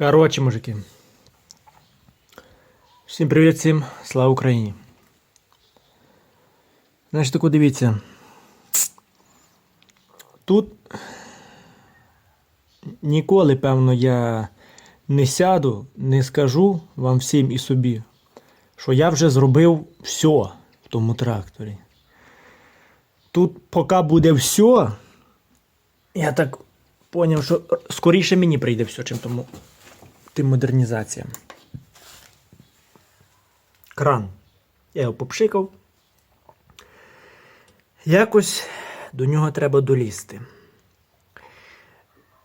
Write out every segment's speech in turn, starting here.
Коротше, мужики. Всім привіт всім, слава Україні. Значить, таку дивіться. Тут ніколи, певно, я не сяду, не скажу вам всім і собі, що я вже зробив все в тому тракторі. Тут, поки буде все, я так поняв, що скоріше мені прийде все, чим тому тим модернізаціям. Кран. Я його попшикав. Якось до нього треба долізти.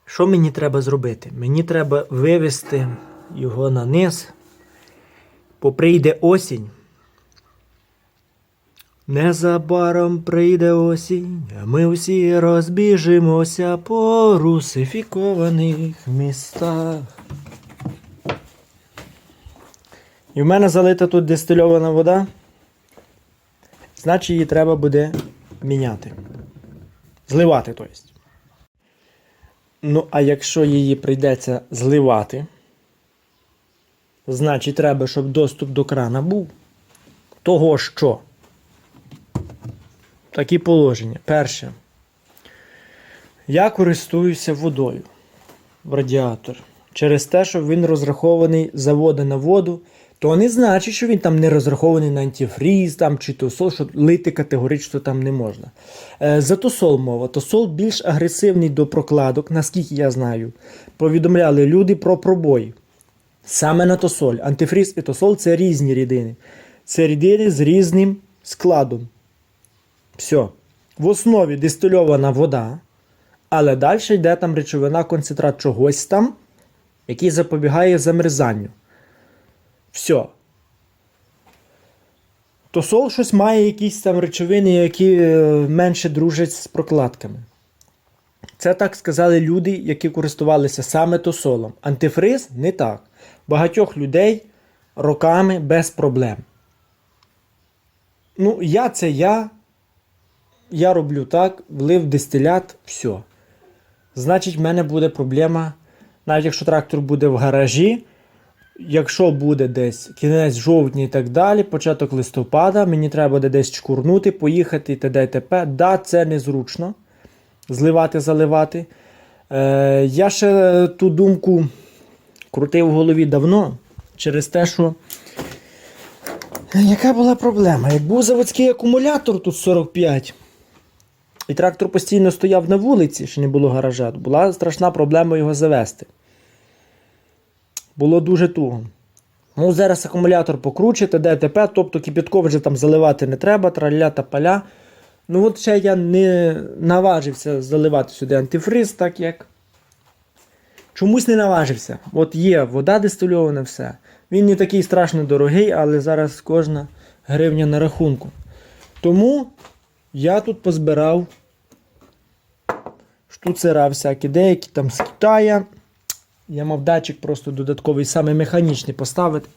Що мені треба зробити? Мені треба вивести його на низ, бо прийде осінь. Незабаром прийде осінь, а ми всі розбіжимося по русифікованих містах. І в мене залита тут дистильована вода. Значить, її треба буде міняти. Зливати, тобто. Ну, а якщо її прийдеться зливати, значить треба, щоб доступ до крана був. Того що? Такі положення. Перше. Я користуюся водою в радіатор. Через те, що він розрахований з заводу на воду, то не значить, що він там не розрахований на антифріз там, чи тосол, що лити категорично там не можна. Е, за тосол мова. Тосол більш агресивний до прокладок, наскільки я знаю. Повідомляли люди про пробої. Саме на тосоль. Антифріз і тосол це різні рідини. Це рідини з різним складом. Все. В основі дистильована вода, але далі йде там речовина, концентрат чогось там, який запобігає замерзанню. Все. Тосол щось має якісь там речовини, які е, менше дружать з прокладками. Це так сказали люди, які користувалися саме тосолом. Антифриз не так. Багатьох людей роками без проблем. Ну, я це я. Я роблю так, влив дистилят, все. Значить, в мене буде проблема, навіть якщо трактор буде в гаражі, якщо буде десь кінець жовтня і так далі, початок листопада, мені треба буде десь чкурнути, поїхати і т.д. і т.п. Да, це незручно. Зливати, заливати. Е, я ще ту думку крутив в голові давно, через те, що. Яка була проблема? Як був заводський акумулятор тут 45, і трактор постійно стояв на вулиці, ще не було гаража, була страшна проблема його завести. Було дуже туго. Ну, зараз акумулятор покручити, ДТП, тобто кипятково вже там заливати не треба, траля та поля. Ну от ще я не наважився заливати сюди антифриз, так як. Чомусь не наважився. От є вода дистильована, все. Він не такий страшно дорогий, але зараз кожна гривня на рахунку. Тому я тут позбирав штуцера всякі, деякі там з Китая. Я мав датчик просто додатковий, саме механічний поставити.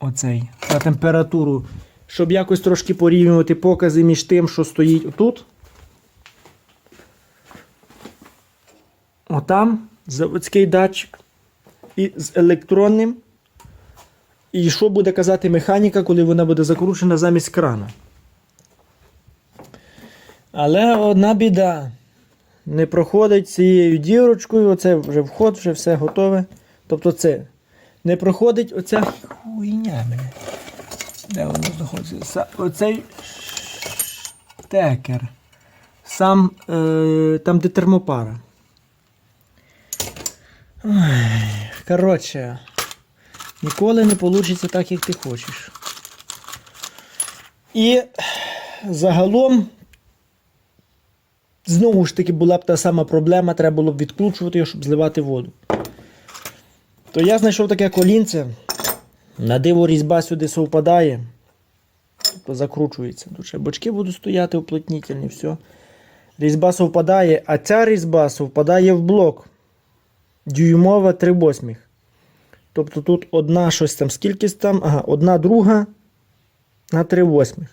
Оцей. На температуру. Щоб якось трошки порівнювати покази між тим, що стоїть отут. Отам заводський датчик. І з електронним. І що буде казати механіка, коли вона буде закручена замість крана. Але одна біда. Не проходить цією дірочкою, оце вже вход, вже все готове. Тобто це не проходить оця хуйня мене. Де воно знаходиться? Оцей штекер. Сам е, там, де термопара. Коротше, ніколи не вийде так, як ти хочеш. І загалом, знову ж таки, була б та сама проблема, треба було б відкручувати його, щоб зливати воду. То я знайшов таке колінце. На диво різьба сюди совпадає. Тобто закручується. Тут бочки будуть стояти уплотнітельні, все. Різьба совпадає, а ця різьба совпадає в блок. Дюймова 3 восьмих. Тобто тут одна щось там, скільки там, ага, одна друга на 3 восьмих.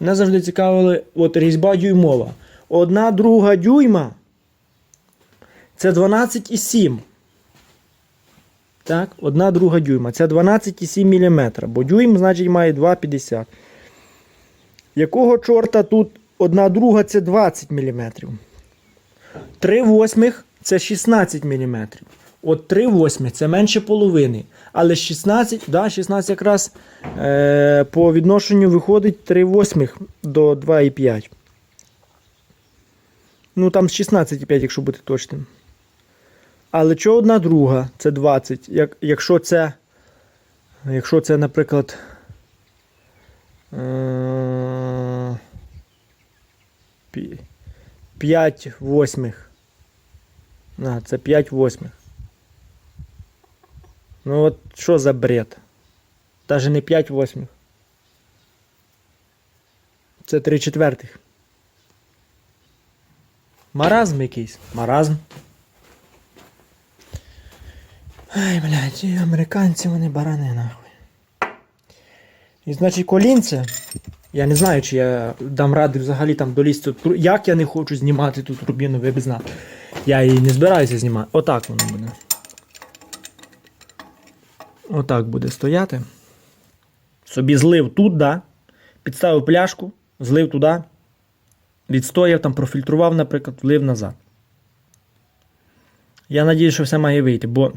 Мене завжди цікавили от різьба дюймова. Одна друга дюйма це 12,7. Так, одна друга дюйма. Це 12,7 мм, бо дюйм, значить, має 2,50. Якого чорта тут одна друга це 20 мм. 3 восьмих це 16 мм. От 3 восьмих це менше половини. Але 16, да, 16 якраз е, по відношенню виходить 3 восьмих до 2,5. Ну там 16,5, якщо бути точним. Але що одна друга, це 20. Як, якщо це, якщо це, наприклад, е, 5 восьмих. А, це 5 восьмих. Ну от що за бред? Даже не 5 восьмих. Це 3 четвертих. Маразм якийсь. Маразм. Ай, блядь, ці американці вони барани нахуй. І значить колінце. Я не знаю, чи я дам ради взагалі там долізти. Як я не хочу знімати тут рубіну, ви б знали. Я її не збираюся знімати. Отак воно буде. Отак буде стояти. Собі злив тут, да. Підставив пляшку, злив туди. Відстояв там, профільтрував, наприклад, влив назад. Я надію, що все має вийти, бо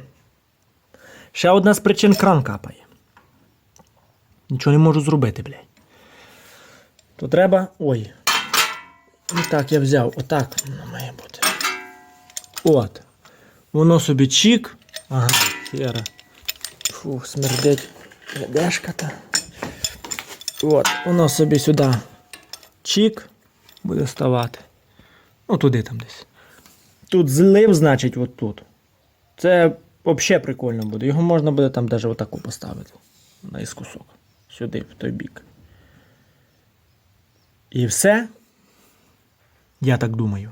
ще одна з причин кран капає. Нічого не можу зробити, блядь. То треба. Ой. І так я взяв. Отак воно має бути. От. Воно собі чік. Ага, хера. Фу, смердить. Ведешка та. От, воно собі сюди. Чік. Буде ставати. Ну, туди там десь. Тут злив, значить, от тут. Це взагалі прикольно буде. Його можна буде там навіть отаку поставити. На іскусок. Сюди, в той бік. І все. Я так думаю.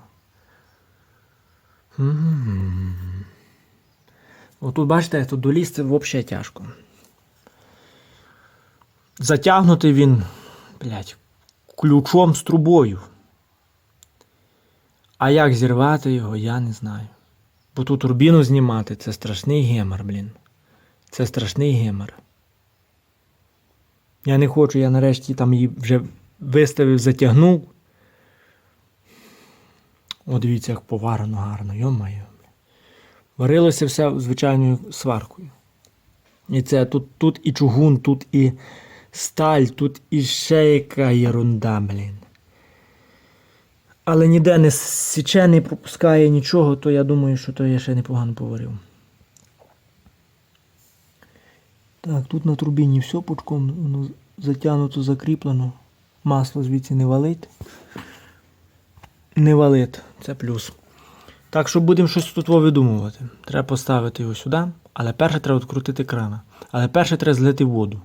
М. Отут, бачите, тут долізти взагалі тяжко. Затягнутий він, блядь, ключом з трубою. А як зірвати його, я не знаю. Бо тут турбіну знімати це страшний гемор, блін. Це страшний гемор. Я не хочу, я нарешті там її вже виставив, затягнув. О, дивіться, як поварено гарно, йомаю. Варилося все звичайною сваркою. І це тут, тут і чугун, тут і сталь, тут і ще яка єрунда, блін. Але ніде не січе, не пропускає нічого, то я думаю, що то я ще непогано поварив. Так, тут на турбіні все пучком, воно затягнуто, закріплено. Масло звідси не валить. Не валить, це плюс. Так що будемо щось тут видумувати. Треба поставити його сюди, але перше треба відкрутити крана. Але перше треба злити воду.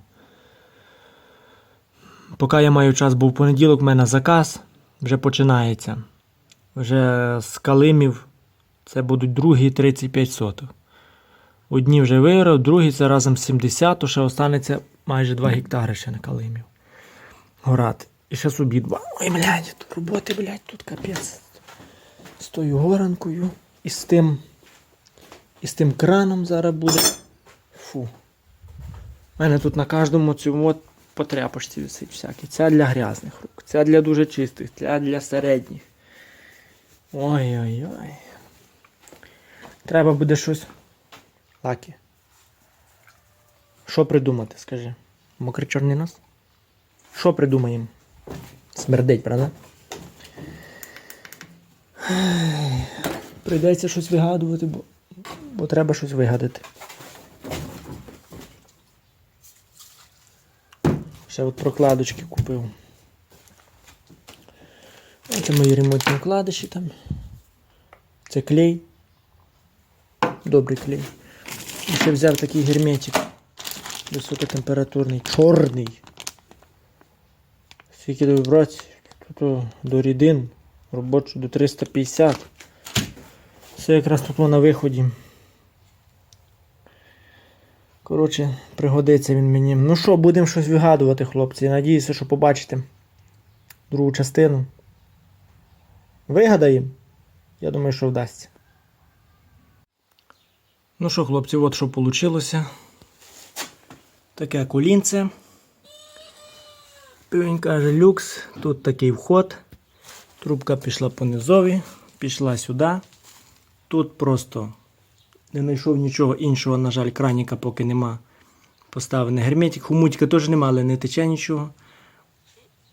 Поки я маю час, бо в понеділок в мене заказ вже починається. Вже з калимів це будуть другі 35 соток. Одні вже виграв, другі це разом 70, то ще останеться майже 2 гектари ще на калимів. Горати. І ще собі два. Ой, блядь, тут роботи, блядь, тут капець. З тою горанкою і з тим. І з тим краном зараз буде. Фу. У мене тут на кожному цьому по тряпочці висить всякі. Ця для грязних рук, ця для дуже чистих, ця для середніх. Ой-ой-ой. Треба буде щось. Лакі. Що придумати, скажи? Мокрий чорний нос? Що придумаємо? Смердить, правда? Прийдеться щось вигадувати, бо, бо треба щось вигадати. Ще от прокладочки купив. Це мої ремонтні вкладиші там. Це клей. Добрий клей. І ще взяв такий герметик. Високотемпературний, чорний. Скільки до вібрацій? Тут до рідин. Робочу до 350. Все якраз тут на виході. Коротше, пригодиться він мені. Ну що, будемо щось вигадувати, хлопці. Надіюся, що побачите другу частину. Вигадаємо. Я думаю, що вдасться. Ну що, хлопці, от що вийшло. Таке колінце. Він каже, люкс, тут такий вход. Трубка пішла по низові, пішла сюди. Тут просто не знайшов нічого іншого, на жаль, краніка поки нема. Поставлений герметик. Хомутика теж нема, але не тече нічого.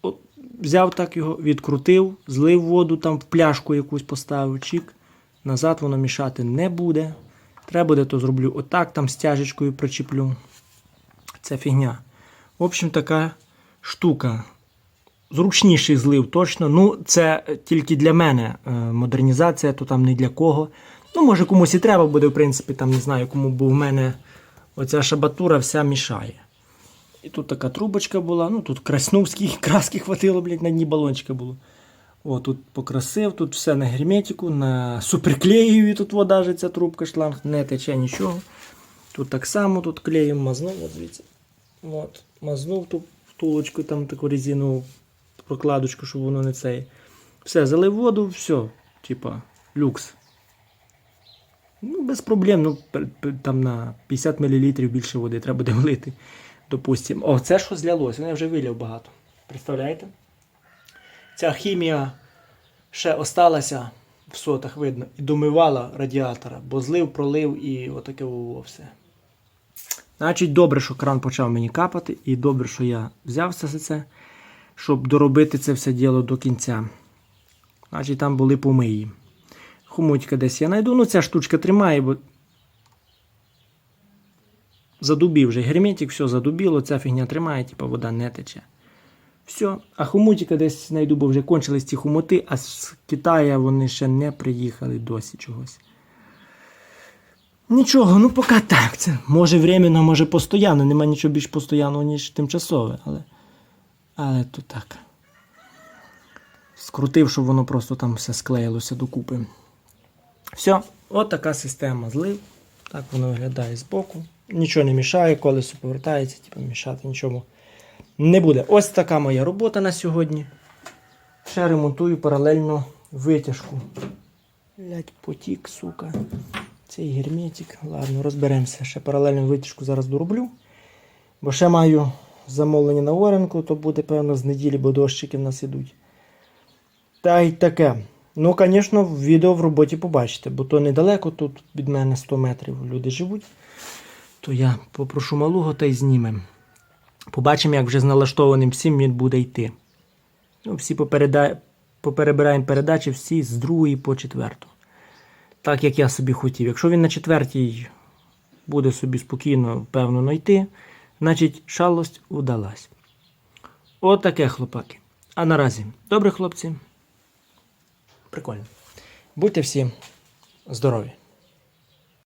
От, взяв так його, відкрутив, злив воду, там в пляшку якусь поставив, чик. Назад воно мішати не буде. Треба буде, то зроблю отак, там стяжечкою причеплю. Це фігня. В общем, така штука. Зручніший злив точно. Ну, це тільки для мене е, модернізація, то там не для кого. Ну, може, комусь і треба буде, в принципі, там не знаю, кому, бо в мене оця шабатура вся мішає. І тут така трубочка була, ну тут красновські краски хватило, блядь, на дні балончика було. О, тут покрасив, тут все на герметику, на суперклеєві тут вода ця трубка шланг, не тече нічого. Тут так само, тут клеєм мазнув, от дивіться. От, мазнув ту втулочку, там таку резинову прокладочку, щоб воно не цей. Все, залив воду, все, типа, люкс. Ну, без проблем, ну, там на 50 мл більше води треба буде влити. Допустимо. О, це що злялось, я вже виляв багато. Представляєте? Ця хімія ще осталася в сотах, видно, і домивала радіатора, бо злив, пролив і отаке все. Значить, добре, що кран почав мені капати, і добре, що я взявся за це, щоб доробити це все діло до кінця. Значить, там були помиї. Хомутька десь я знайду. Ну, ця штучка тримає, бо задубів вже герметик, все задубіло, ця фігня тримає, типу вода не тече. Все. А хомутика десь знайду, бо вже кончились ці хомути, а з Китаю вони ще не приїхали досі чогось. Нічого, ну поки так. Це може временно, може постійно. Нема нічого більш постоянного, ніж тимчасове, але. Але то так. Скрутив, щоб воно просто там все склеїлося докупи. Все, от така система злив. Так воно виглядає збоку. Нічого не мішає, колесо повертається, типу мішати нічому не буде. Ось така моя робота на сьогодні. Ще ремонтую паралельно витяжку. Блять, потік, сука. Цей герметик. Ладно, розберемося. Ще паралельно витяжку зараз дороблю. Бо ще маю замовлення на оренку, то буде, певно, з неділі, бо дощики в нас ідуть. Та й таке. Ну, звісно, відео в роботі побачите, бо то недалеко тут від мене 100 метрів люди живуть. То я попрошу малого та й знімемо. Побачимо, як вже з налаштованим всім він буде йти. Ну, всі попереда... поперебираємо передачі всі з другої по четверту. Так як я собі хотів. Якщо він на четвертій буде собі спокійно, впевнено йти, значить шалость удалась. Отаке, хлопаки. А наразі, добре, хлопці. Прикольно. Будьте всі здорові!